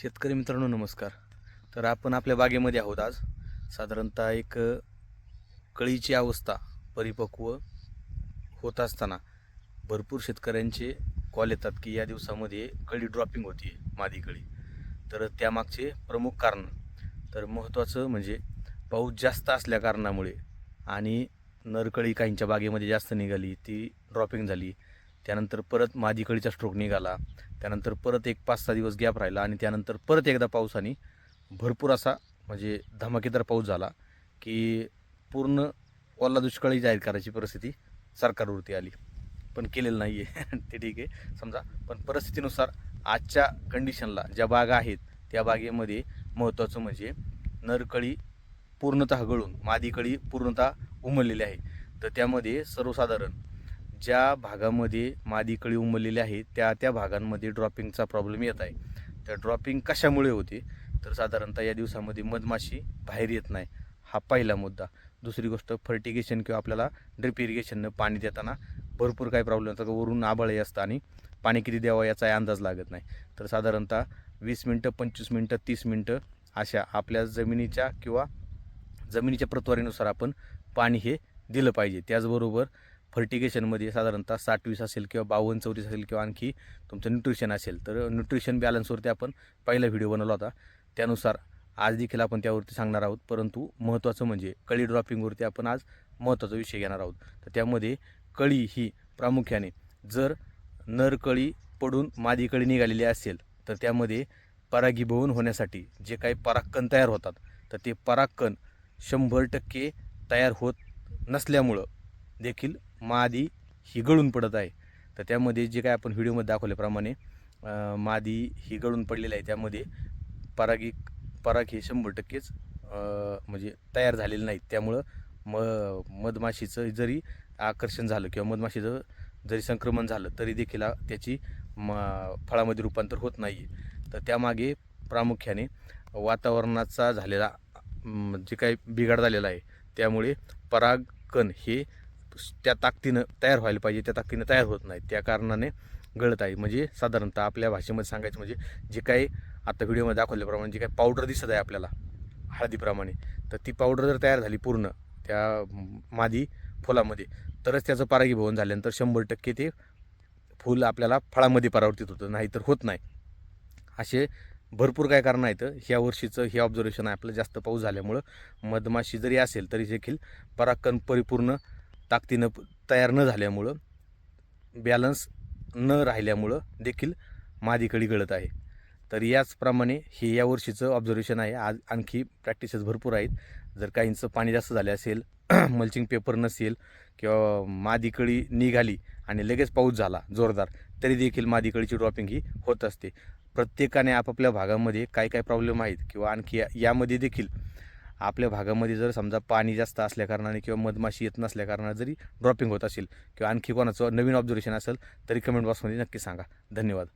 शेतकरी मित्रांनो नमस्कार. तर आपण आपल्या बागेमध्ये आहोत आज. साधारणतः एक कळीची अवस्था परिपक्व होत असताना भरपूर शेतकऱ्यांचे कॉल येतात की या दिवसामध्ये कळी ड्रॉपिंग होती मादी कळी. तर त्यामागचे प्रमुख कारण तर महत्त्वाचं म्हणजे पाऊस जास्त असल्या कारणामुळे आणि नरकळी काहींच्या बागेमध्ये जास्त निघाली ती ड्रॉपिंग झाली. त्यानंतर परत माझीकडीचा स्ट्रोक निघाला. त्यानंतर परत एक पाच सहा दिवस गॅप राहिला आणि त्यानंतर परत एकदा पावसाने भरपूर असा म्हणजे धमाकेदार पाऊस झाला की पूर्ण ओला दुष्काळी जाहीर करायची परिस्थिती सरकारवरती आली. पण केलेलं नाही आहे ते ठीक आहे. समजा पण परिस्थितीनुसार आजच्या कंडिशनला ज्या बागा आहेत त्या बागेमध्ये महत्त्वाचं म्हणजे नरकळी पूर्णतः गळून मादीकळी पूर्णतः उमललेली आहे. तर त्यामध्ये सर्वसाधारण ज्या भागामध्ये मादी कळी उमललेली आहे त्या त्या भागांमध्ये ड्रॉपिंगचा प्रॉब्लेम येत आहे. त्या ड्रॉपिंग कशामुळे होते? तर साधारणतः या दिवसामध्ये मधमाशी बाहेर येत नाही. हा पहिला मुद्दा. दुसरी गोष्ट फर्टिगेशन किंवा आपल्याला ड्रिप इरिगेशननं पाणी देताना भरपूर काही प्रॉब्लेम येतात. वरून आबळही असतं आणि पाणी किती द्यावं याचा अंदाज लागत नाही. तर साधारणतः वीस मिनटं पंचवीस मिनटं तीस मिनटं अशा आपल्या जमिनीच्या किंवा जमिनीच्या प्रतवारीनुसार आपण पाणी हे दिलं पाहिजे. त्याचबरोबर फर्टिगेशनमध्ये साधारणतः साठ वीस असेल किंवा बावन्न चौतीस असेल किंवा आणखी तुमचं न्यूट्रिशन असेल. तर न्यूट्रिशन बॅलन्सवरती आपण पहिला व्हिडिओ बनवला होता. त्यानुसार आज देखील आपण त्यावरती सांगणार आहोत. परंतु महत्त्वाचं म्हणजे कळी ड्रॉपिंगवरती आपण आज महत्त्वाचा विषय घेणार आहोत. तर त्यामध्ये कळी ही प्रामुख्याने जर नर कळी पडून मादी कळी निघालेली असेल तर त्यामध्ये परागीभवन होण्यासाठी जे काही परागकण तयार होतात तर ते परागकण शंभर टक्के तयार होत नसल्यामुळं देखील मादी ही गळून पडत आहे. तर त्यामध्ये जे काय आपण व्हिडिओमध्ये दाखवल्याप्रमाणे मादी ही गळून पडलेली आहे. त्यामध्ये परागी पराग हे शंभर टक्केच म्हणजे तयार झालेले नाहीत. त्यामुळं म मधमाशीचं जरी आकर्षण झालं किंवा मधमाशीचं जरी संक्रमण झालं तरी देखील त्याची म फळामध्ये रूपांतर होत नाही आहे तर त्यामागे प्रामुख्याने वातावरणाचा झालेला जे काही बिघाड झालेला आहे त्यामुळे परागकण हे त्या ताकदीनं तयार व्हायला पाहिजे त्या ताकदीनं तयार होत नाही त्या कारणाने गळत आहे. म्हणजे साधारणतः आपल्या भाषेमध्ये सांगायचं म्हणजे जे काही आता व्हिडिओमध्ये दाखवल्याप्रमाणे जे काही पावडर दिसत आहे आपल्याला हळदीप्रमाणे तर ती पावडर जर तयार झाली पूर्ण त्या मादी फुलामध्ये तरच त्याचं परागीभवन झाल्यानंतर शंभर टक्के ते फूल आपल्याला फळामध्ये परावर्तित होतं नाहीतर होत नाही. असे भरपूर काय कारण आहेत. ह्या वर्षीचं हे ऑब्झर्वेशन आहे आपलं जास्त पाऊस झाल्यामुळं मधमाशी जरी असेल तरी देखील परागकण परिपूर्ण ताकदीनं तयार न झाल्यामुळं बॅलन्स न राहिल्यामुळं देखील मादीकडी गळत आहे. तर याचप्रमाणे हे यावर्षीचं ऑब्झर्वेशन आहे. आज आणखी प्रॅक्टिसेस भरपूर आहेत. जर काहींचं पाणी जास्त झाले असेल मल्चिंग पेपर नसेल किंवा मादीकळी निघाली आणि लगेच पाऊस झाला जोरदार तरी देखील मादीकळीची ड्रॉपिंग ही होत असते. प्रत्येकाने आपापल्या भागामध्ये काय काय प्रॉब्लेम आहेत किंवा आणखी या- यामध्ये देखील आपल्या भागामध्ये जर समजा पाणी जास्त असल्याकारणाने किंवा मधमाशी येत नसल्याकारणाने जरी ड्रॉपिंग होत असेल किंवा आणखी कोणाचं नवीन ऑब्झर्वेशन असेल तरी कमेंट बॉक्समध्ये नक्की सांगा. धन्यवाद.